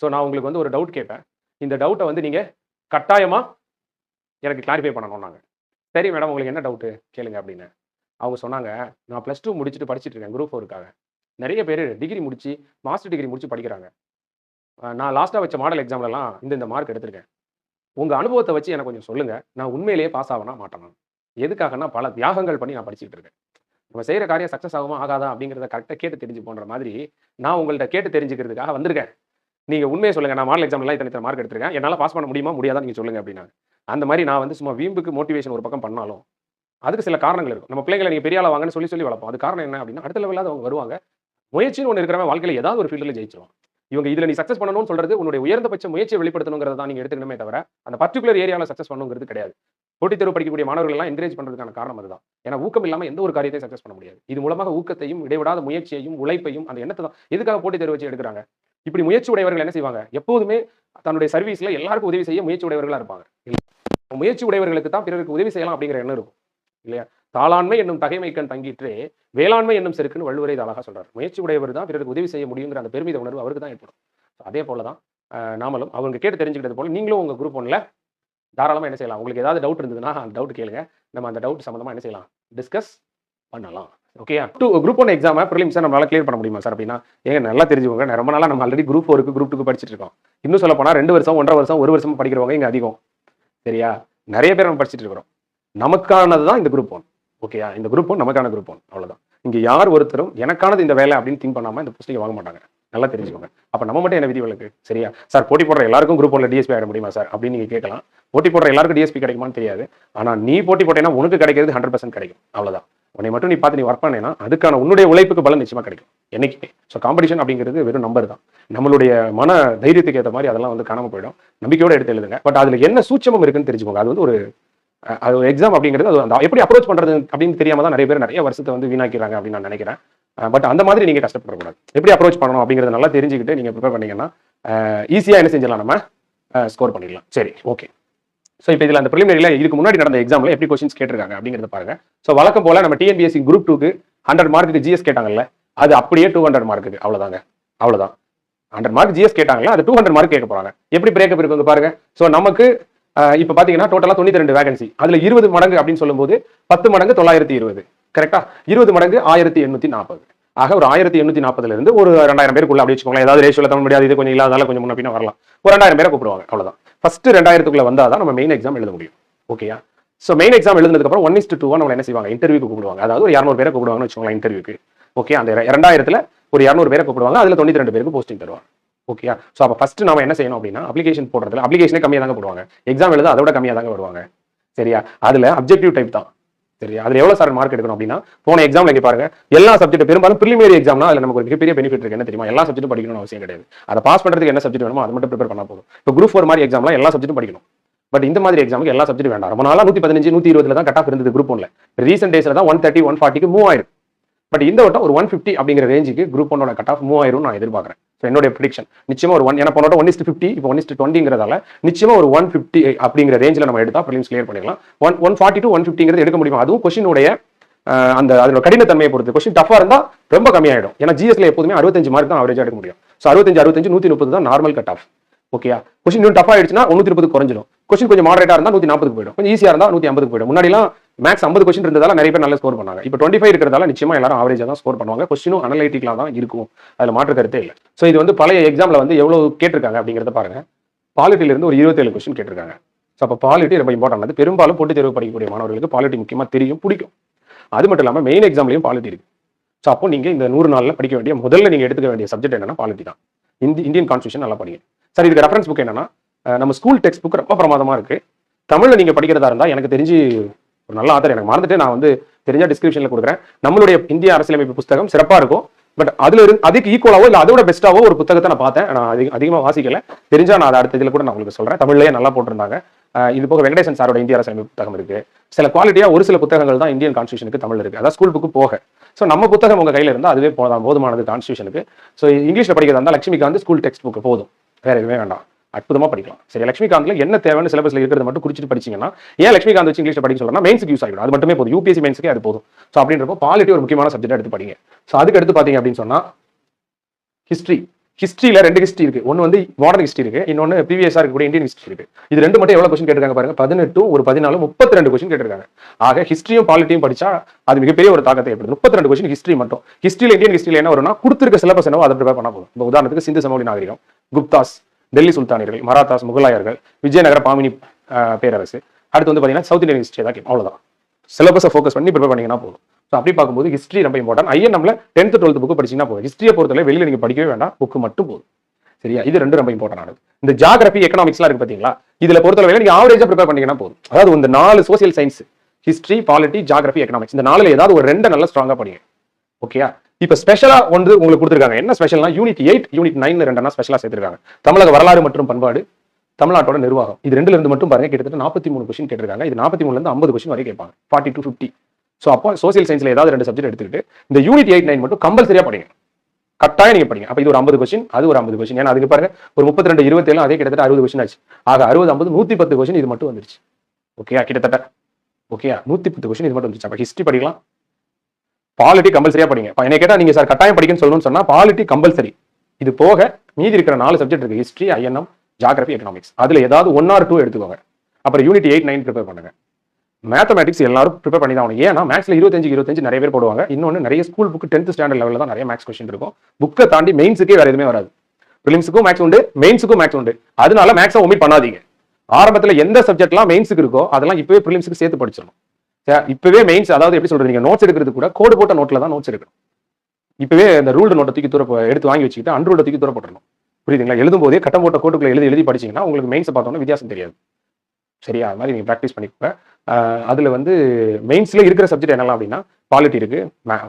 So நான் உங்களுக்கு வந்து ஒரு டவுட் கேட்பேன். இந்த டவுட்டை வந்து நீங்கள் கட்டாயமாக எனக்கு கிளாரிஃபை பண்ணணும் நாங்கள் சரி மேடம் உங்களுக்கு என்ன டவுட்டு கேளுங்க அப்படின்னு. அவங்க சொன்னாங்க நான் ப்ளஸ் டூ முடிச்சுட்டு படிச்சுட்டு இருக்கேன் குரூப் ஃபோருக்காக நிறைய பேர் டிகிரி முடிச்சு மாஸ்டர் டிகிரி முடிச்சு படிக்கிறாங்க. நான் லாஸ்ட்டாக வச்ச மாடல் எக்ஸாம்லலாம் இந்த இந்த மார்க் எடுத்திருக்கேன். உங்கள் அனுபவத்தை வச்சு எனக்கு கொஞ்சம் சொல்லுங்கள் நான் உண்மையிலேயே பாஸ் ஆகனா மாட்டேன்? எதுக்காகனா பல தியாகங்கள் பண்ணி நான் படிச்சுட்டு இருக்கேன். நம்ம செய்கிற காரியம் சக்ஸஸ் ஆகுமா ஆகாதா அப்படிங்கிறத கரெக்டாக கேட்டு தெரிஞ்சு போன்ற மாதிரி நான் உங்கள்கிட்ட கேட்டு தெரிஞ்சுக்கிறதுக்காக வந்திருக்கேன். நீங்கள் உண்மையை சொல்லுங்கள் நான் மாடல் எக்ஸாம்லாம் இத்தனை இத்தனை மார்க் எடுத்திருக்கேன். என்னால் பாஸ் பண்ண முடியுமா முடியாதா நீங்கள் சொல்லுங்கள் அப்படின்னா அந்த மாதிரி நான் வந்து சும்மா வீம்புக்கு மோட்டிவேஷன் ஒரு பக்கம் பண்ணாலும் அதுக்கு சில காரணங்கள் இருக்கும். நம்ம பிள்ளைங்களை நீங்கள் பெரிய ஆளா வாங்கன்னு சொல்லி சொல்லி வளர்ப்போம். அது காரணம் என்ன அப்படின்னா அடுத்த லெவலில் அவங்க வருவாங்க. முயற்சின்னு ஒன்று இருக்கிறவன் வாழ்க்கையில் ஏதாவது ஒரு ஃபீல்டில் ஜெயிச்சிருவான். இவங்க இதில் நீ சக்ஸஸ் பண்ணணும்னு சொல்றது உன்னுடைய உயர்ந்தபட்ச முயற்சியை வெளிப்படுத்தணுங்கிறத தான் நீங்கள் எடுத்துக்கணுமே தவிர அந்த பர்டிகுலர் ஏரியாவில் சக்ஸஸ் பண்ணுங்கிறது கிடையாது. போட்டித் தேர்வு படிக்கக்கூடிய மாணவர்கள் எல்லாம் என்கரேஜ் பண்ணுறதுக்கான காரணம் அதுதான். ஏன்னா ஊக்கம் இல்லாமல் எந்த ஒரு காரியத்தையும் சக்ஸஸ் பண்ண முடியாது. இது மூலமாக ஊக்கத்தையும் இடைவிடாத முயற்சியையும் உழைப்பையும் அந்த எண்ணத்தை தான். எதுக்காக போட்டித் தேர்வு வச்சு எடுக்கிறாங்க? இப்படி முயற்சி உடையவர்கள் என்ன செய்வாங்க? எப்போதுமே தன்னுடைய சர்வீஸ்ல எல்லாருக்கும் உதவி செய்ய முயற்சி உடையவர்களா இருப்பாங்க. முயற்சி உடையவர்களுக்கு தான் பிறருக்கு உதவி செய்யலாம் அப்படிங்கிற எண்ணம் இருக்கும். இல்லையா? தாளாண்மை என்னும் தகைமைக்கண் தங்கிட்டு வேளாண்மை என்னும் செருக்குன்னு வள்ளுவரை இது அழகா சொல்றாரு. முயற்சி உடையவர் தான் பிறருக்கு உதவி செய்ய முடியுங்கிற அந்த பெருமித உணர்வு அவருக்கு தான் ஏற்படும். அதே போல தான் நாமளும் அவங்க கேட்டு தெரிஞ்சுக்கிட்டது போல நீங்களும் உங்க குரூப் ஒன்றில் தாராளமாக என்ன செய்யலாம். உங்களுக்கு ஏதாவது டவுட் இருந்ததுன்னா அந்த டவுட் கேளுங்க. நம்ம அந்த டவுட் சம்மந்தமாக என்ன செய்யலாம்? டிஸ்கஸ் பண்ணலாம். Okay to group one exam prelims நம்மளால கிளியர் பண்ண முடியுமா சார் அப்படின்னா? ஏங்க நல்லா தெரிஞ்சுக்கோங்க. ரொம்ப நாளா நம்ம ஆல்ரெடி குரூப் ஃபோருக்கு குரூப் டூக்கு படிச்சுட்டு இருக்கோம். இன்னும் சொல்ல போனால் ரெண்டு வருஷம் ஒன்றரை வருஷம் ஒரு வருஷம் படிக்கிறவங்க இங்கே அதிகம். சரியா? நிறைய பேர் நம்ம படிச்சிட்டு இருக்கிறோம். நமக்கானது தான் இந்த குரூப் ஒன் ஓகேயா இந்த குரூப் ஒன் நமக்கான குரூப் ஒன் அவ்வளவுதான். இங்க யார் ஒருத்தரும் எனக்கானது இந்த வேலை அப்படின்னு திங்க் பண்ணாம இந்த புஸ்தகம் வாங்க மாட்டாங்க. நல்லா தெரிஞ்சுக்கோங்க. அப்ப நம்ம மட்டும் என்ன விதி விலக்கு சரியா? சார் போட்டி போடுற எல்லாருக்கும் குரூப் ஒன்ல டிஎஸ்பி ஆயிட முடியுமா சார் அப்படின்னு நீங்க கேட்கலாம். போட்டி போடுற எல்லாருக்கும் டிஎஸ்பி கிடைக்குமான்னு தெரியாது. ஆனா நீ போட்டி போட்டேன்னா உனக்கு கிடைக்கிறது ஹண்ட்ரட் பர்சன்ட் கிடைக்கும். அவ்வளோதான் உன்னை மட்டும் நீ பார்த்து நீ ஒர்க் பண்ணேன்னா அதுக்கான உன்னுடைய உழைப்புக்கு பலன் நிச்சயமாக கிடைக்கும். என்றைக்குமே ஸோ காம்படிஷன் அப்படிங்கிறது வெறும் நம்பர் தான். நம்மளுடைய மன தைரியத்துக்கு ஏற்ற மாதிரி அதெல்லாம் வந்து காணாம போயிடும். நம்பிக்கையோட எடுத்து எழுதுங்க. பட் அதுல என்ன சூட்சமம் இருக்குன்னு தெரிஞ்சுக்கோங்க. அது வந்து ஒரு அது ஒரு எக்ஸாம் அப்படிங்கிறது அது அந்த எப்படி அப்ரோச் பண்றது அப்படின்னு தெரியாம தான் நிறைய பேர் நிறைய வருஷத்தை வந்து வீணாக்கிறாங்க அப்படின்னு நான் நினைக்கிறேன். பட் அந்த மாதிரி நீங்க கஷ்டப்படக்கூடாது. எப்படி அப்ரோச் பண்ணணும் அப்படிங்கிறது நல்லா தெரிஞ்சுக்கிட்டு நீங்க ப்ரிப்பேர் பண்ணீங்கன்னா ஈஸியாக என்ன செஞ்சிடலாம் நம்ம? ஸ்கோர் பண்ணிடலாம். சரி ஓகே ஸோ இப்போ இதில் அந்த ப்ரிலிமினரியில் இதுக்கு முன்னாடி நடந்த எக்ஸாமில் எப்படி கொஸ்டின்ஸ் கேட்டிருக்காங்க அப்படிங்கிறத பாருங்க. ஸோ வழக்கம் போல நம்ம டிஎன்பிஎஸ்சி குரூப் டூக்கு ஹண்ட்ரட் மார்க்குக்கு ஜிஎஸ் கேட்டாங்கல்ல அது அப்படியே டூ ஹண்ட்ரட் மார்க்குக்கு அவ்வளோதாங்க அவ்வளோதான் ஹண்ட்ரட் மார்க் ஜிஎஸ் கேட்டாங்களா அது டூ ஹண்ட்ரட் மார்க் கேட்க போகிறாங்க எப்படி பிரேக்கப் இருக்குங்க பாருங்க. ஸோ நமக்கு இப்போ பார்த்தீங்கன்னா டோட்டலாக தொண்ணூத்தி ரெண்டு வேகன்சி அதில் இருபது மடங்கு அப்படின்னு சொல்லும்போது பத்து மடங்கு தொள்ளாயிரத்தி இருபது. கரெக்டா இருபது மடங்கு ஆயிரத்தி எண்ணூற்றி நாற்பது ஆக ஒரு ஆயிரத்தி எண்ணூற்றி நாற்பதுல இருந்து ஒரு ரெண்டாயிரம் பேருக்குள்ள அப்படி வச்சுக்கோங்களேன். ஏதாவது ரேஷியோல தமிழ் முடியாது இது கொஞ்சம் இல்லாதால கொஞ்சம் முன்ன பின்ன வரலாம். ஒரு ரெண்டாயிரம் பேரை கூப்பிடுவாங்க அவ்வளவுதான். ஃபர்ஸ்ட் ரெண்டாயிரத்துக்குள்ள வந்தால் தான் நம்ம மெயின் எக்ஸாம் எழுத முடியும். ஓகேயா ஸோ மெயின் எக்ஸாம் எழுதுனதுக்கப்புறம் ஒன் இஸ்ட் டூவா நம்ம என்ன செய்வாங்க? இன்டர்வியூக்கு கூப்பிடுவாங்க. அதாவது ஒரு இரநூறு பேரை கூப்பிடுவாங்கன்னு வச்சுக்கோங்களேன் இன்டர்வியூக்கு ஓகே அந்த ரெண்டாயிரத்தில் இரண்டாயிரத்துல ஒரு இரநூறு பேரை கூப்பிடுவாங்க. அதுல தொண்ணூத்தி ரெண்டு பேருக்கு போஸ்டிங் தருவாங்க. ஓகேயா ஸோ அப்போ ஃபஸ்ட்டு நம்ம என்ன செய்யணும் அப்படின்னா அப்ளிகேஷன் போடுறதுல அப்ளிகேஷனே கம்மியாக தாங்க போடுவாங்க. எக்ஸாம் எழுத அதோட கம்மியாக தாங்க வருவாங்க. சரியா? அதில் அப்ஜெக்டிவ் டைப் தான். சரியா அதுல எவ்வளோ சார் மார்க் எடுக்கணும் அப்படின்னா போன எக்ஸாம் இங்கே பாருங்க எல்லா சப்ஜெக்ட் பெரும்பாலும் ப்ரிலிமினரி எக்ஸாம்னா அதில் நமக்கு ஒரு மிகப்பெரிய பெனிஃபிட் இருக்கு. என்ன தெரியுமா? எல்லா சப்ஜெக்ட்டும் படிக்கணும்னு அவசியம் கிடையாது. அதை பாஸ் பண்றதுக்கு என்ன சப்ஜெக்ட் வேணுமோ அதை மட்டும் ப்ரிப்பேர் பண்ணா போதும். இப்போ குரூப் ஃபோர் மாதிரி எக்ஸாம்லாம் எல்லா சப்ஜெக்ட்டும் படிக்கணும். பட் இந்த மாதிரி எக்ஸாமுக்கு எல்லா சப்ஜெக்ட் வேண்டாம். ரொம்ப நாளாக நூத்தி பதினஞ்சு நூத்தி இருபதுல தான் கட் ஆஃப் இருந்தது குரூப் ஒன்ல ரீசெண்ட் டேஸ்ல தான் ஒன் தேர்ட்டி ஒன் ஃபார்ட்டிக்கு மூவ் ஆயிருக்கு. பட் இந்த வட்டம் ஒரு ஒன் ஃபிஃப்டி அப்படிங்கிற ரேஞ்சுக்கு குரூப் ஒன்னோட கட் ஆஃப் மூவாயிரம் நான் எதிர்பார்க்குறேன். ஸோ என்னுடைய ப்ரிடிக்ஷன் நிச்சயமா ஒரு ஒன் என்ன போனோட ஒன் இஸ்ட் ஃபிஃப்டி இப்போ ஒன் இஸ்ட் டுவெண்ட்டிங்கிறதால நிச்சயமா ஒரு ஒன் ஃபிஃப்டி அப்படிங்கிற ரேஞ்சில் நம்ம எடுத்தால் ப்ரிலிம்ஸ் கிளியர் பண்ணிக்கலாம் one one forty to one ஃபிஃப்டிங்கிறது எடுக்க முடியும்? அதுவும் கொஷினுடைய அந்த அதோட கடினத்தன்மையை பொறுத்து. கொஸ்டின் டஃபாக இருந்தா ரொம்ப கம்மியாயிடும். ஏன்னா ஜிஎஸ்ல எப்போதுமே அறுபத்தஞ்சு மார்க் தான் அவரேஜா எடுக்க முடியும். ஸோ அறுபத்தஞ்சு அறுபத்தஞ்சு நூத்தி முப்பது தான் நார்மல் கட் ஆஃப் ஓகேயா கொஸ்டின் இன்னும் டஃப் ஆயிடுச்சுன்னா நூற்றி முப்பது குறைஞ்சிடும். கொஸ்டின் கொஞ்சம் மாடரேட்டாக இருந்தால் நூற்றி நாற்பதுக்கு போயிடும். கொஞ்சம் ஈஸியாக இருந்தால் நூற்றி ஐம்பதுக்கு போயிடும். முன்னாடிலாம் மேக்ஸ் ஐம்பது கொஸ்டின் இருந்ததால நிறைய பேர் நல்லா ஸ்கோர் பண்ணாங்க. இப்போ டுவெண்ட்டி ஃபைவ் இருக்கிறதால நிச்சயமா எல்லாரும் ஆவரேஜாக தான் ஸ்கோர் பண்ணுவாங்க. கொஸ்டினும் அனலைட்டிக்கலாக தான் இருக்கும். அதில் மாற்று கருத்தே இல்லை. ஸோ இது வந்து பழைய எக்ஸாமில் வந்து எவ்வளோ கேட்டிருக்காங்க அப்படிங்கிறத பாருங்க. பாலிட்டியில இருந்து ஒரு இருபத்தேழு கொஸ்டின் கேட்டிருக்காங்க. ஸோ அப்போ பாலிட்டி ரொம்ப இம்பார்ட்டன்ட் அது பெரும்பாலும் போட்டித் தேர்வு படிக்கக்கூடிய மாணவர்களுக்கு பாலிட்டி முக்கியமா தெரியும் பிடிக்கும். அது மட்டும் இல்லாமல் மெயின் எக்ஸாம்லையும் பாலிட்டி இருக்கு. ஸோ அப்போ நீங்கள் இந்த நூறு நாளில் படிக்க வேண்டிய முதல்ல நீங்கள் எடுத்துக்க வேண்டிய சப்ஜெக்ட் என்னன்னா பாலிட்டி தான். இந்தி இந்தியன் கான்ஸ்டியூஷன் நல்லா படிங்க. சார் இதுக்கு ரெஃபரன்ஸ் புக் என்னன்னா நம்ம ஸ்கூல் டெக்ஸ்ட் புக் ரொம்ப பிரமாதமா இருக்கு. தமிழில் நீங்கள் படிக்கிறதா இருந்தால் எனக்கு தெரிஞ்சு ஒரு நல்ல ஆத்தர் எனக்கு மறந்துட்டு நான் வந்து தெரிஞ்சா டிஸ்கிரிப்ஷன்ல கொடுக்குறேன். நம்மளுடைய இந்திய அரசியலமைப்பு புஸ்தகம் சிறப்பா இருக்கும். பட் அதுல இருந்து அதுக்கு ஈக்குவலாவோ இல்ல அதோட பெஸ்ட்டாவோ ஒரு புத்தகத்தை நான் பார்த்தேன். நான் அதிக அதிகமாக வாசிக்கல. தெரிஞ்சா நான் அதை அடுத்த இதுல கூட நான் உங்களுக்கு சொல்றேன். தமிழ்லயே நல்லா போட்டிருந்தாங்க. இது போக வெங்கடேசன் சாரோட இந்திய அரசியலமைப்பு புத்தகம் இருக்கு. சில குவாலிட்டியா ஒரு சில புத்தகங்கள் தான் இந்தியன் கான்ஸ்டியூஷனுக்கு தமிழ் இருக்கு. அதாவது ஸ்கூல் புக்கு போக. ஸோ நம்ம புத்தகம் உங்க கையில இருந்தால் அதுவே போதும். போதுமானது கான்ஸ்டியூஷனுக்கு ஸோ இங்கிலீஷ்ல படிக்கிறதா இருந்தால் லட்சுமிகாந்த் ஸ்கூல் டெக்ஸ்ட் புக் போதும். வேற எதுவுமே வேண்டாம். அற்புதமா படிக்கலாம். சரி லட்சுமிகாந்தில் என்ன தேவைன்னு சிலபஸ்ல இருக்கிறது மட்டும் குறிச்சிட்டு படிச்சீங்கன்னா ஏன் லட்சுமிகாந்த் வச்சு இங்கிலீஷ் படிக்க சொல்றேன்னா மெயின்ஸுக்கு யூஸ் ஆகிடும் அது மட்டுமே போதும். யூபிஎஸ்சி மெயின்ஸ்க்கு அது போதும். ஸோ அப்படின்றப்போ பாலிட்டி ஒரு முக்கியமான சப்ஜெக்ட் எடுத்து படிங்க. ஸோ அதுக்கு எடுத்து பார்த்தீங்க அப்படின்னு சொன்னா ஹிஸ்ட்ரி ஹிஸ்ட்ரியில ரெண்டு ஹிஸ்ட்ரி இருக்கு. ஒன்னு வந்து மாடர்ன் ஹிஸ்ட்ரி இருக்கு. இன்னொன்னு ப்ரீவியஸாக இருக்கக்கூடிய இந்தியன் ஹிஸ்ட்ரி இருக்குது இது ரெண்டு மட்டும் எவ்வளவு கொஸ்டின் கேட்டிருக்காங்க பாருங்க. பதினெட்டு ஒரு பதினாலு முப்பத்தி ரெண்டு கொஸ்டின் கேட்டிருக்காங்க. ஆக ஹிஸ்ட்ரியும் பாலிட்டியும் படிச்சா அது மிகப்பெரிய ஒரு தாக்கத்தை ஏற்படுது முப்பத்தி ரெண்டு கொஸ்டின் ஹிஸ்ட்ரி மட்டும் ஹிஸ்ட்ரியில் இந்தியன் ஹிஸ்ட்ரியில் என்ன வரும்னா கொடுத்துருக்க சிலபஸ் என்னவோ அதை ப்ரிப்பேர் பண்ண போதும். இப்போ உதாரணத்துக்கு சிந்து சமவெளி நாகரிகம் குப்தாஸ் டெல்லி சுல்தானியர்கள் மராத்தாஸ் முகலாயர்கள் விஜயநகர பாமினி பேரரசு. அடுத்து வந்து பார்த்தீங்கன்னா சவுத் இந்தியன் ஹிஸ்ட்ரி தான் கேட்கும் அவ்வளவுதான். சிலபஸை ஃபோக்கஸ் பண்ணி ப்ரிப்பேர் பண்ணிங்கன்னா போதும். ஸோ அப்படி பார்க்கும்போது ஹிஸ்ட்ரி ரொம்ப இம்பார்ட்டன்ட் நம்மள டென்த் டுவெல்த் புக்கு படிச்சீங்கன்னா போதும். ஹிஸ்ட்ரியை பொறுத்தவரை வெளியில் நீங்கள் படிக்கவே வேண்டாம். புக்கு மட்டும் போதும். சரியா? இது ரெண்டு ரொம்ப இம்பார்ட்டன்டானது இந்த ஜாகிரபி எக்கனாமிக்ஸ்லாம் இருக்கு பார்த்தீங்களா இதில் பொறுத்தவரை நீங்கள் ஆவரேஜாக ப்ரிப்பேர் பண்ணிங்கன்னா போதும். அதாவது இந்த நாலு social science history polity geography economics இந்த நாளில் ஏதாவது ஒரு ரெண்டு நல்லா ஸ்ட்ராங்காக படிங்க. ஓகேயா இப்ப ஸ்பெஷலா வந்து உங்களுக்கு கொடுத்துருக்காங்க. என்ன ஸ்பெஷல்னா யூனிட் எயிட் யூனிட் நைன் ரெண்டா ஸ்பெஷலா சேர்த்திருக்காங்க. தமிழக வரலாறு மற்றும் பண்பாடு தமிழ்நாட்டோட நிர்வாகம். இது ரெண்டுல இருந்து மட்டும் பாருங்க கிட்டத்தட்ட நாற்பத்தி மூணு கொஸ்டின் கேட்டிருக்காங்க. இது நாற்பத்தி மூணுல இருந்து ஐம்பது கொஸ்டின் வரை கேட்பாங்க. ஃபார்ட்டி டு ஃபிஃப்டி ஸோ அப்போ சோசியல் சயின்ஸ்ல ஏதாவது ரெண்டு சப்ஜெக்ட் எடுத்துக்கிட்டு இந்த யூனிட் எயிட் நைன் மட்டும் கம்பல்சரியா படிங்க. கட்டாயம் நீங்க படிங்க. அப்போ இது ஒரு ஐம்பது கொஸ்டின் அது ஒரு ஐம்பது கொஸ்டின் ஏன்னா அதுக்கு பாருங்க ஒரு முப்பத்தி ரெண்டு இருபத்தேழு அதே கிட்டத்தட்ட அறுபது கொஸ்டின் ஆச்சு. ஆக அறுபது ஐம்பது நூத்தி பத்து கொஸ்டின் இது மட்டும் வந்துருச்சு. ஓகேயா கிட்டத்தட்ட. ஓகே நூத்தி பத்து கொஸ்டின் இது மட்டும் வந்துருச்சு. அப்போ ஹிஸ்டரி படிக்கலாம். பாலிட்டி கம்பல்சரியா படிங்க. என்னை கேட்டா நீங்க சார் கட்டாயம் படிக்கணும்னு சொல்லணும்னு சொன்னா பாலிட்டி கம்பல்சரி இது போக மீதி இருக்கிற நாலு சப்ஜெக்ட் இருக்கு. ஹிஸ்டரி ஐஎன்எம் ஜாகிரபி எக்கனாமிக்ஸ் அதுல ஏதாவது ஒன் ஆர் டூ எடுத்துக்கோங்க. அப்புறம் யூனிட் எயிட் நைன் ப்ரிப்பேர் பண்ணுங்க. மேத்தமெட்டிக்ஸ் எல்லாரும் ப்ரிப்பேர் பண்ணி தான் ஆகணும். ஏன்னா மேக்ஸ்ல இருபத்தஞ்சு இருபத்தஞ்சு நிறைய பேர் போடுவாங்க. இன்னொன்று நிறைய ஸ்கூல் புக் டென்த் ஸ்டாண்டர்ட் லெவலில் தான் நிறைய மேக்ஸ் கொஸ்டின் இருக்கும். புக்கை தாண்டி மெயின்ஸுக்கே வேற எதுவுமே வராது. ப்ரிலிம்ஸுக்கும் மேக்ஸ் உண்டு மெயின்ஸுக்கும் மேக்ஸ் உண்டு. அதனால மேக்ஸை ஒமிட் பண்ணாதீங்க. ஆரம்பத்தில் எந்த சப்ஜெக்ட்லாம் மெயின்ஸுக்கு இருக்கோ அதெல்லாம் இப்போவே ப்ரிலிம்ஸுக்கு சேர்த்து படிச்சிடணும். இப்பவே மெயின்ஸ் அதாவது எப்படி சொல்றது நீங்க நோட்ஸ் எடுக்கிறது கூட கோடு போட்ட நோட்ல தான் நோட்ஸ் எடுக்கணும். இப்பவே இந்த ரூல்டு நோட்டை தூக்கி தூர எடுத்து வாங்கி வச்சுக்கிட்டு அன்ரூல்ட தூக்கி தூர போட்டணும் புரியுதுங்களா? எழுதும் போதே கட்டம் போட்ட கோட்டுக்குள்ள எழுதி எழுதி படிச்சீங்கன்னா உங்களுக்கு மெயின்ஸை பார்த்தோம்னா வித்தியாசம் தெரியாது. சரியா? அது மாதிரி நீங்க ப்ராக்டிஸ் பண்ணிக்கோங்க. அதில் அதுல வந்து மெயின்ஸ்ல இருக்கிற சப்ஜெக்ட் என்னலாம் அப்படின்னா பாலிட்டி இருக்கு.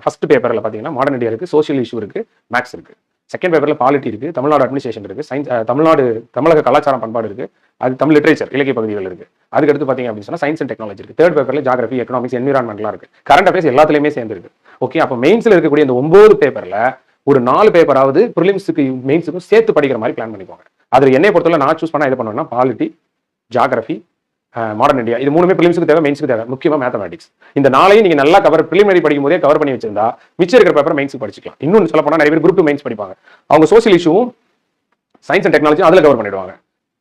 ஃபர்ஸ்ட் பேப்பர்ல பாத்தீங்கன்னா மாடர்ன் இண்டியா இருக்கு சோஷியல் இஷ்யூ இருக்கு மேக்ஸ் இருக்கு. செகண்ட் பேப்பரில் பாலிட்டி இருக்குது தமிழ்நாடு அட்மினிஸ்ட்ரேஷன் இருக்குது சயின்ஸ் தமிழ்நாடு தமிழக கலாச்சாரம் பண்பாடு இருக்குது அது தமிழ் லிட்ரேச்சர் இலக்கிய பகுதிகள் இருக்குது அதுக்கடுத்து பாத்தீங்க அப்படின்னு சொன்னால் சயின்ஸ் அண்ட் டெக்னாலஜி இருக்குது தேர்ட் பேப்பரில் ஜாகிரபி எக்கனாமிக்ஸ் என்விரான்மெண்ட்லாம் இருக்குது கரண்ட் அஃபேர்ஸ் எல்லாத்துலேயுமே சேர்ந்துருக்கு. ஓகே அப்போ மெயின்ஸில் இருக்கக்கூடிய இந்த ஒம்பது பேப்பரில் ஒரு நாலு பேப்பராவது ப்ரிலிம்ஸுக்கு மெயின்ஸுக்கும் சேர்த்து படிக்கிற மாதிரி பிளான் பண்ணிக்கோங்க. அதில் என்னை பொறுத்தவரை நான் சூஸ் பண்ணால் இது பண்ணுவேன்னா பாலிட்டி ஜாகிரபி மாடர்ன் இந்தியா இது மூணுமே பிலிம்ஸுக்கு தேவை மெயின்ஸுக்கு தேவை. முக்கியமாக மேத்தமெட்டிக்ஸ் இந்த நாளையும் நீங்கள் நல்லா கவர் பிலிமரி படிக்கும் போதே கவர் பண்ணி வச்சிருந்தா மிச்சம் இருக்கிற பேப்பர் மெயின்ஸுக்கு படிச்சிக்கலாம். இன்னொன்று சொல்ல போனால் நிறைய பேர் குரூப் டூ மெயின்ஸ் படிப்பாங்க. அவங்க சோசியல் இஷ்யூவும் சயின்ஸ் அண்ட் டெக்னாலஜி அதில் கவர் பண்ணிடுவாங்க.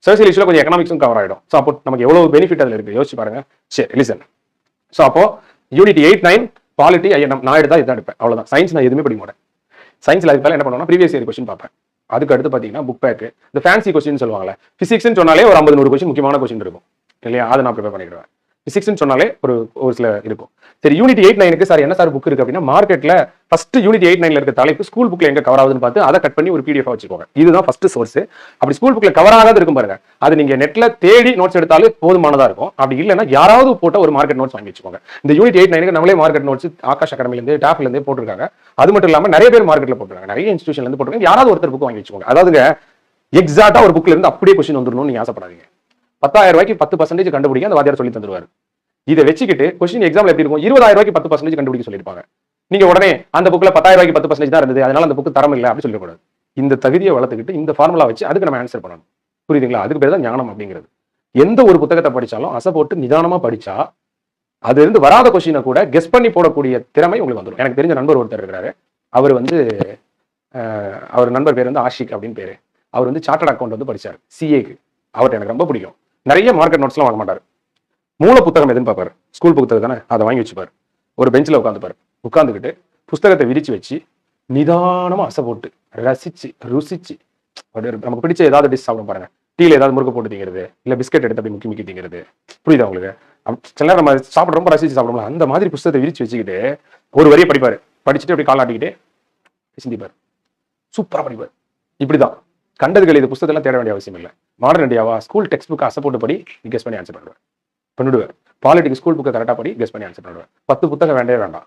சோசியல் இஷ்யூல கொஞ்சம் எக்கனாமிக்ஸும் கவர் ஆகிடும் ஸோ அப்போ நமக்கு எவ்வளோ பெனிஃபிட் அதில் இருக்குது யோசிச்சு பாருங்க. சரி லிசன் ஸோ அப்போ unit eight nine quality I N M நான் எடுத்தா இதான் எடுப்பேன். அவ்வளோதான் சயின்ஸ் நான் எதுவுமே படிக்க மாட்டேன். சயின்ஸில் அதுக்கு என்ன பண்ணுவோம்னா ப்ரீவியஸ் இயர் கொஸ்டின் பார்ப்பேன். அதுக்கு அடுத்து பார்த்தீங்கன்னா புக் பேக்கு இந்த ஃபேன்சி கொஸ்டின் சொல்லுவாங்கல்ல. ஃபிசிக்ஸ்னு சொன்னாலே ஒரு ஐம்பது நூறு கொஸ்டின் முக்கியமான கொஸ்டின் இருக்கும். இல்லையா? அதை நான் ப்ரிப்பேர் பண்ணிடுவேன் பிசிக்ஸ்னு சொன்னாலே ஒரு ஒரு சில இருக்கும். சரி யூனிட் எயிட் நைனுக்கு சார் என்ன சார் புக் இருக்கு அப்படின்னா மார்க்கெட்ல ஃபர்ஸ்ட் யூனிட் எயிட் நைன்ல இருக்க தலைப்பு ஸ்கூல் புக்ல எங்க கவர் ஆகுதுன்னு பார்த்து அதை கட் பண்ணி ஒரு பிடிஎஃப் வச்சுக்கோங்க. இதுதான் ஃபர்ஸ்ட் சோர்ஸ் அப்படி ஸ்கூல் புக்ல கவர் ஆகாத இருக்கும் பாருங்க. அது நீங்க நெட்ல தேடி நோட்ஸ் எடுத்தாலே போதுமானதா இருக்கும். அப்படி இல்லைன்னா யாராவது போட்ட ஒரு மார்க்கெட் நோட்ஸ் வாங்கி வச்சுக்கோங்க. இந்த யூனிட் எயிட் நைனுக்கு நம்மளே மார்க்கெட் நோட்ஸ் ஆகாஷ் அகாடமில இருந்து டாப்ல இருந்து போட்டிருக்காங்க. அது மட்டும் இல்லாம நிறைய பேர் மார்க்கெட்ல போட்டுருக்காங்க. நிறைய இன்ஸ்டியூஷன்ல இருந்து போட்டுருக்காங்க. யாராவது ஒருத்தர் புக் வாங்கி வச்சுக்கோங்க. அதாவது எக்ஸாக்டா ஒரு புக்ல இருந்து அப்படியே கொஸ்டின் வந்துடணும்னு நீங்க ஆசைப்படாதீங்க. பத்தாயிரம் ரூபாய்க்கு பத்து பர்சன்டேஜ் கண்டுபிடிக்க அந்த வாத்தியார் சொல்லி தந்துருவாரு. இதை வச்சுக்கிட்டு கொஸ்டின் எக்ஸாம் எப்படி இருக்கும்? இருபதாயிரம் ரூபாய்க்கு பத்து பர்சன்டேஜ் கண்டுபிடிக்க சொல்லியிருப்பாங்க. நீங்க உடனே அந்த புக்ல பத்தாயிரம் ரூபாய்க்கு பத்து பர்சன்டேஜ் தான் இருந்தது அதனால அந்த புக் தரம் இல்லை அப்படின்னு சொல்லக்கூடாது இந்த தகுதியை வளர்த்துக்கிட்டு இந்த ஃபார்முலா வச்சு அதுக்கு நம்ம ஆன்சர் பண்ணணும். புரியுதுங்களா? அதுக்கு பேர் தான் ஞானம் அப்படிங்கிறது. எந்த ஒரு புத்தகத்தை படிச்சாலும் அசை போட்டு நிதானமா படிச்சா அது இருந்து வராத கொஸ்டினை கூட கெஸ் பண்ணி போடக்கூடிய திறமை உங்களுக்கு வந்துடும் எனக்கு தெரிஞ்ச நண்பர் ஒருத்தர் இருக்கிறாரு. அவர் வந்து அவர் நண்பர் பேர் வந்து ஆஷிக் அப்படின்னு பேரு. அவர் வந்து சார்ட்டர்ட் அக்கௌண்ட் வந்து படிச்சார். சிஏக்கு அவர்கிட்ட எனக்கு ரொம்ப பிடிக்கும். நிறைய மார்க்கெட் நோட்ஸ்லாம் வாங்க மாட்டார். மூல புத்தகம் எதுன்னு பார்ப்பாரு. ஸ்கூல் புத்தகம் தானே? அதை வாங்கி வச்சுப்பார். ஒரு பெஞ்சில் உட்காந்துப்பாரு. உட்காந்துக்கிட்டு புஸ்தகத்தை விரிச்சு வச்சு நிதானமாக அசை போட்டு ரசிச்சு ருசிச்சு அப்படியே நமக்கு பிடிச்ச ஏதாவது டிஷ் சாப்பிடும் பாருங்க. டீல ஏதாவது முறுக்கு போட்டு திங்கிறது இல்லை பிஸ்கட் எடுத்து அப்படி முக்கி முக்கி திங்கிறது. புரியுதா உங்களுக்கு? சில நேரம் நம்ம சாப்பிட ரொம்ப ரசிச்சு சாப்பிடுவோம்ல அந்த மாதிரி புஸ்தகத்தை விரிச்சு வச்சுக்கிட்டு ஒரு வரியை படிப்பார். படிச்சுட்டு அப்படி கால் ஆட்டிக்கிட்டு சிந்திப்பார். சூப்பராக படிப்பார். இப்படிதான். கண்டதுகள் இது புத்தகத்தெல்லாம் தேட வேண்டிய அவசியம் இல்லை. மாடர்ன் இந்தியாவா ஸ்கூல் டெக்ஸ்ட் புக் அசை போட்டு படி கெஸ் பண்ணி ஆன்சர் பண்ணுவேன். பண்ணிடுவேன். பாலிட்டிக் ஸ்கூல் புக்கை கரெக்டாக படி கெஸ் பண்ணி ஆன்சர் பண்ணுவேன். பத்து புத்தகம் வேண்டவே வேண்டாம்.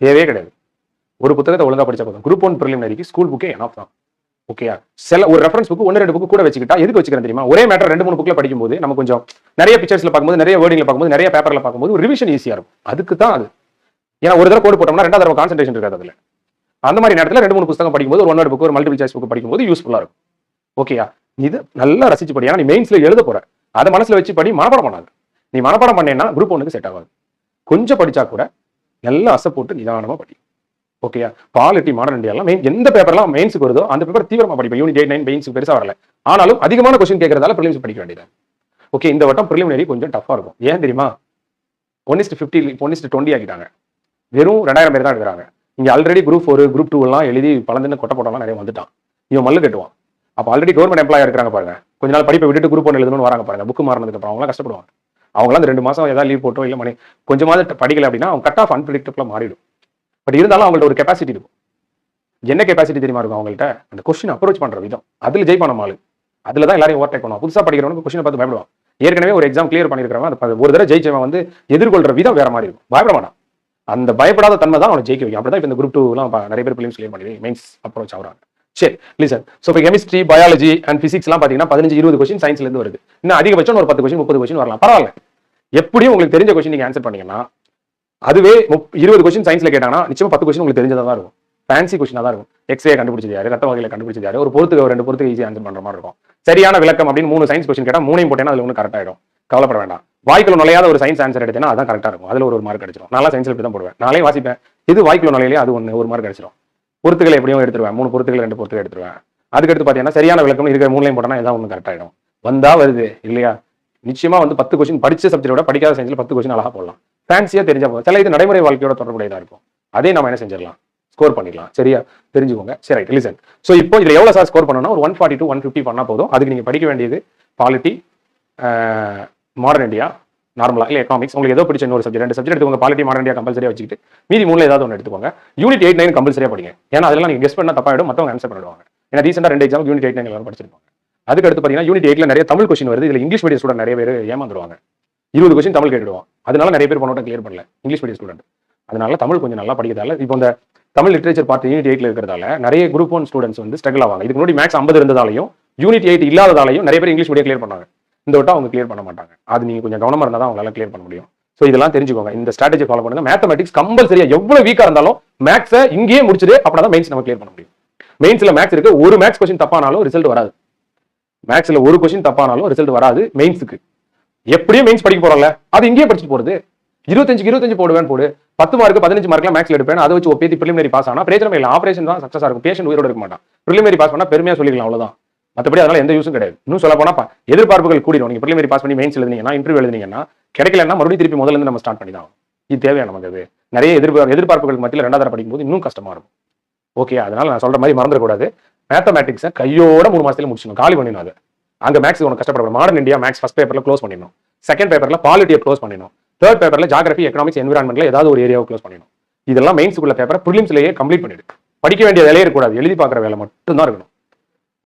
தேவையே கிடையாது. ஒரு புத்தகத்தை ஒழுங்காக படிச்சா போதும். குரூப் ஒன் ப்ரிலிமினரிக்கு ஸ்கூல் புக்கே எனப் தான். ஓகேயா சில ஒரு ரெஃபரன்ஸ் புக் ஒன்று ரெண்டு புக்கு கூட வச்சுக்கிட்டா எதுக்கு வச்சுக்கிறேன் தெரியுமா? ஒரே மேட்டர் ரெண்டு மூணு புக்கில் படிக்கும்போது நம்ம கொஞ்சம் நிறைய பிக்சர்ஸில் பார்க்கும்போது நிறைய வேர்டிங்கில் பார்க்கும்போது நிறைய பேப்பரில் பார்க்கும்போது ஒரு ரிவிஷன் ஈஸியாக இருக்கும். அதுக்கு தான் அது. ஏன்னா ஒரு தடவை கோடு போட்டோம்னா ரெண்டாவது தடவை கான்சன்ட்ரேஷன் இருக்காது அதில். அந்த மாதிரி நேரத்தில் ரெண்டு மூணு புத்தகம் படிக்கும்போது ஒரு ஒன் புக் ஒரு மல்டிபிள் சாய்ஸ் புக் படிக்கும்போது யூஸ்ஃபுல்லாக இருக்கும். ஓகேயா இது நல்லா ரசிச்சு படி ஏன்னா நீ மெயின்ஸில் எழுத போகிற அதை மனசில் வச்சு படி மனப்பாடம் பண்ணாது. நீ மனப்பாடம் பண்ணேன்னா குரூப் ஒன்றுக்கு செட் ஆகாது. கொஞ்சம் படித்தா கூட நல்லா அசை போட்டு நிதானமாக படி. ஓகேயா பாலிட்டி மாடல் இண்டியாலாம் மெயின் எந்த பேப்பர்லாம் மெயின்ஸுக்கு வருதோ அந்த பேப்பர் தீவிரமாக படிப்பேன். யூனிட் எயிட் நைன் மெயின்ஸுக்கு பெருசாக வரல. ஆனாலும் அதிகமான கொஸ்டின் கேட்கறதால ப்ரிலிம்ஸ் படிக்க வேண்டியது ஓகே இந்த வட்டம் ப்ரிலிமினரி கொஞ்சம் டஃப்பாக இருக்கும். ஏன் தெரியுமா? One is to fifty one is to twenty ஆக்கிட்டாங்க. வெறும் ரெண்டாயிரம் பேர் தான் எடுக்கிறாங்க. இங்கே already group four group two எல்லாம் எழுதி பலந்துன்னு கொட்ட போட்டலாம் நிறைய வந்துட்டான். இவன் மல்லு கட்டுவான். அப்போ ஆல்ரெடி கவர்மெண்ட் எம்ப்ளாயாக இருக்கிறாங்க பாருங்க. கொஞ்ச நாள் படிப்பை விட்டுட்டு குரூப் ஒன்று எழுதணும்னு வராங்க பாருங்க. புக்கு மாறினதுக்கு அப்புறம் அவங்களாம் கஷ்டப்படுவாங்க. அவங்களாம் அந்த ரெண்டு மாதம் ஏதாவது லீவ் போட்டோம் இல்லை மணி கொஞ்சமாவது படிக்கல அப்படின்னா அவங்க கட் ஆஃப் அன்பிரடிக்டபிளாக மாறிடும். பட் இருந்தாலும் அவங்கள்ட்ட ஒரு கெப்பாசிட்டி இருக்கும். என்ன கெப்பாசிட்டி தெரியுமா இருக்கும் அவங்கள்ட்ட? அந்த கொஸ்டின் அப்ரோச் பண்ணுற விதம். அதில் ஜெய் பண்ண ஆளு அதில் தான் எல்லாரையும் ஓவர்டேக் பண்ணுவோம் புதுசாக படிக்கிறவனுக்கு கொஸ்டின் பார்த்து பயப்படுவான். ஏற்கனவே ஒரு எக்ஸாம் கிளியர் பண்ணிருக்கிறவன் அது ஒரு தடவை ஜெயிச்சவன் வந்து எதிர்கொள்கிற விதம் வேற மாதிரி இருக்கும். பயப்பட மாட்டான். அந்த பயப்படாத தன்மை தான் அவனை ஜெயிக்க வைக்கும். அப்படிதான் இப்போ இந்த குரூப் டூலாம் நிறைய பேர் பிள்ளைங்க சொல்லி பண்ணி மெயின்ஸ் அப்ரோச் ஆகிறாங்க. சரி லிசன் ஸோ இப்போ கெமிஸ்ட்ரி பயாலஜி அண்ட் பிசிக்ஸ்லாம் பார்த்தீங்கன்னா பதினஞ்சு இருபது கொஸ்டின் சயின்ஸ்லேருந்து வருது. இன்னும் அதிகபட்சம் ஒரு பத்து கொஸ்டின் முப்பது கொஸ்டின் வரலாம். பரவாயில்ல. எப்படியும் உங்களுக்கு தெரிஞ்ச கொஸ்டின் நீங்கள் ஆன்சர் பண்ணீங்கன்னா அதுவே முப்- இருபது கொஸ்டின் சயின்ஸ்ல கேட்டாங்கன்னா நிச்சயமா பத்து கொஸ்டின் உங்களுக்கு தெரிஞ்சதாக தான் இருக்கும். ஃபேன்சி கொஸ்டினாக தான் இருக்கும். எக்ஸ்ரே கண்டுபிடிச்சது யாரு? ரத்த வகையில் கண்டுபிடிச்சது யாரு? ஒரு பொறுத்துக்கு ஒரு ரெண்டு பொறுத்துக்கு ஈஸியாக ஆன்சர் பண்ணுற மாதிரி இருக்கும். சரியான விளக்கம் அப்படின்னு மூணு சயின்ஸ் கொஸ்டின் கேட்டால் மூணையும் போட்டேன்னா அதில் ஒன்று கரெக்டாகிடும் ஆயிடும். கவலைப்பட வேண்டாம். வாய்க்குள்ள நுழையாத ஒரு சயின்ஸ் ஆன்சர் எடுத்தேன்னா அதான் கரெக்டாக இருக்கும். அதில் ஒரு மார்க் கிடைச்சிடும் நல்லா சயின்ஸ்ல இப்படி தான் போடுவேன். நாளே வாசிப்பேன். இது வாய்க்குள்ள நுழையிலே அது ஒன்று ஒரு மார்க் கிடைச்சிடும் பொறுத்துக்களை எப்படியும் எடுத்துருவேன். மூணு பொறுத்துக்கள் ரெண்டு பொறுத்துக்கள் எடுத்துருவேன். அதுக்கடுத்து பார்த்தீங்கன்னா சரியான விளக்கம் இருக்கிற மூணுலையும் போட்டோன்னா ஏதாவது ஒன்று கரெக்டாகிடும் ஆயிடும். வந்தா வருது இல்லையா? நிச்சயமா வந்து பத்து கொஸ்டின் படிச்ச சப்ஜெக்டோட படிக்காத சயின்ஸில் பத்து கொஸ்டின் அழகாக போடலாம். ஃபேன்சியாக தெரிஞ்சா போதும். சில இது நடைமுறை வாழ்க்கையோட தொடர்புடையதாக இருக்கும். அதே நம்ம என்ன செஞ்சிடலாம்? ஸ்கோர் பண்ணிடலாம். சரியா? தெரிஞ்சுக்கோங்க. சரி ரைட் லிசன் ஸோ இப்போ இதில் எவ்வளோ சார் ஸ்கோர் பண்ணணும்னா ஒரு one forty to one fifty பண்ணால் போதும். அதுக்கு நீங்கள் படிக்க வேண்டியது பாலிட்டி மாடர்ன் இந்தியா நார்மலாக இல்லை எக்கனாமிக்ஸ் உங்களுக்கு ஏதோ பிடிச்ச இன்னொரு சப்ஜெக்ட் ரெண்டு சப்ஜெக்ட் எடுத்துக்கோங்க பாலிட்டி மாடர்ன் இந்தியா கம்பல்சரியாக வச்சுக்கிட்டு. மீதி மூணுல ஏதாவது ஒன்று எடுத்துக்கோங்க. யூனிட் எயிட் நைன் கம்பல்சரியாக படிங்க. ஏன்னா அதெல்லாம் நீங்கள் கெஸ்ட் பண்ணால் தப்பாயிடும் மற்றவங்க ஆன்சர் பண்ணிடுவாங்க. ஏன்னா ரீசெண்டாக ரெண்டு எக்ஸாம் யூனிட் எயிட் நைன் எல்லாரும் படிச்சிருப்பாங்க. அதுக்கு அடுத்து பார்த்தீங்கன்னா யூனிட் எயிட்ல நிறைய தமிழ் கொஸ்டின் வருது. இதில் இங்கிலீஷ் மீடியம் ஸ்டூடெண்ட் நிறைய பேர் ஏமாந்துருவாங்க. இருபது கொஸ்டின் தமிழ் கேட்டுடுவோம் அதனால நிறைய பேர் பண்ணோட கிளியர் பண்ணல. இங்கிலீஷ் மீடியம் ஸ்டூடெண்ட் அதனால தமிழ் கொஞ்சம் நல்லா படிக்கிறதால இப்போ இந்த தமிழ் லிட்ரேச்சர் பார்ட் யூனிட் எயிட்ல இருக்கிறதால நிறைய குரூப் ஒன் ஸ்டூடெண்ட்ஸ் வந்து ஸ்ட்ரகிள் ஆவாங்க. இதுக்கு முன்னாடி மேக்ஸ் ஐம்பது இருந்ததாலையும் யூனிட் எயிட் இல்லாததாலையும் நிறைய பேர் இங்கிலீஷ் மீடியம் கிளியர் பண்ணாங்க. இந்த வட்டம் அவங்க கிளியர் பண்ண மாட்டாங்க. அது நீங்க கொஞ்சம் கவனமா இருந்தால் தான் அவங்களால கிளியர் பண்ண முடியும். ஸோ இதெல்லாம் தெரிஞ்சுக்கோங்க. இந்த ஸ்ட்ராட்டஜி ஃபாலோ பண்ணுங்க. மேத்தமெட்டிக்ஸ் கம்பல்சரியா எவ்வளவு வீக்கா இருந்தாலும் மேக்ஸை இங்கேயே முடிச்சுட்டு அப்படின்னா தான் மெயின்ஸ் நம்ம கிளியர் பண்ண முடியும். மெயின்ஸ்ல மேக்ஸ் இருக்கு. ஒரு மேக்ஸ் கொஸ்டின் தப்பானாலும் ரிசல்ட் வராது. மேக்ஸ்ல ஒரு கொஸ்டின் தப்பானாலும் ரிசல்ட் வராது மெயின்ஸுக்கு எப்படியும் மெயின்ஸ் படிக்க போறோம்ல. அது இங்கேயே படிச்சுட்டு போறது. இருபத்தஞ்சு இருபத்தஞ்சு போடுவேன் போடு. பத்து மார்க் பதினஞ்சு மார்க்லாம் மேக்ஸ்ல எடுப்பேன். அதை வச்சு ஒப்பேத்தி ப்ரிலிமினரி பாஸ் ஆனா பிரச்சனை இல்லை. ஆப்ரேஷன் தான் சக்ஸஸ் இருக்கும். பேஷன் உயிரோட இருக்க மாட்டான். ப்ரிலிமினரி பாஸ் பண்ணா பெருமையா சொல்லிக்கலாம். அவ்வளவுதான். மற்றபடி அதனால எந்த யூஸும் கிடையாது. இன்னும் சொல்ல போனா எதிர்பார்ப்புகள் கூடிடும் நீங்க ப்ரிலிமினரி பாஸ் பண்ணி மெயின்ஸ் எழுதினீங்கன்னா இன்டர்வியூ எழுதினீங்கன்னா கிடைக்கலன்னா மறுபடியும் திருப்பி முதல்ல இருந்து நம்ம ஸ்டார்ட் பண்ணி தான் இது தேவையான நமக்கு அது? நிறைய எதிர்பார்ப்பு எதிர்பார்ப்புகள் மத்தியில் ரெண்டாவது தடவை படிக்கும்போது இன்னும் கஷ்டமா இருக்கும். ஓகே அதனால நான் சொல்ற மாதிரி மறந்துடக்கூடாது மேத்தமேட்டிக்ஸை கையோட மூணு மாசத்துல முடிச்சிடணும். காலி பண்ணிடணும் அதை. அங்க மேக்ஸ் உனக்கு கஷ்டப்படும் மாடர்ன் இந்தியா மேக்ஸ் ஃபஸ்ட் பேப்பர்ல க்ளோஸ் பண்ணிடணும். செகண்ட் பேப்பர்ல பாலிட்டியை க்ளோஸ் பண்ணிடணும். தேர்ட் பேப்பர்ல ஜாகிரபி எக்கனாமிக்ஸ் என்விரான்மெண்ட்ல ஏதாவது ஒரு ஏரியாவை க்ளோஸ் பண்ணிடணும். இதெல்லாம் மெயின்ஸுக்குள்ள பேப்பரை ப்ரிலிம்ஸ்லயே கம்ப்ளீட் பண்ணிடு. படிக்க வேண்டிய வேலையே இருக்கக்கூடாது எழுதி பார்க்குற வேலை மட்டும் தான் இருக்கணும்.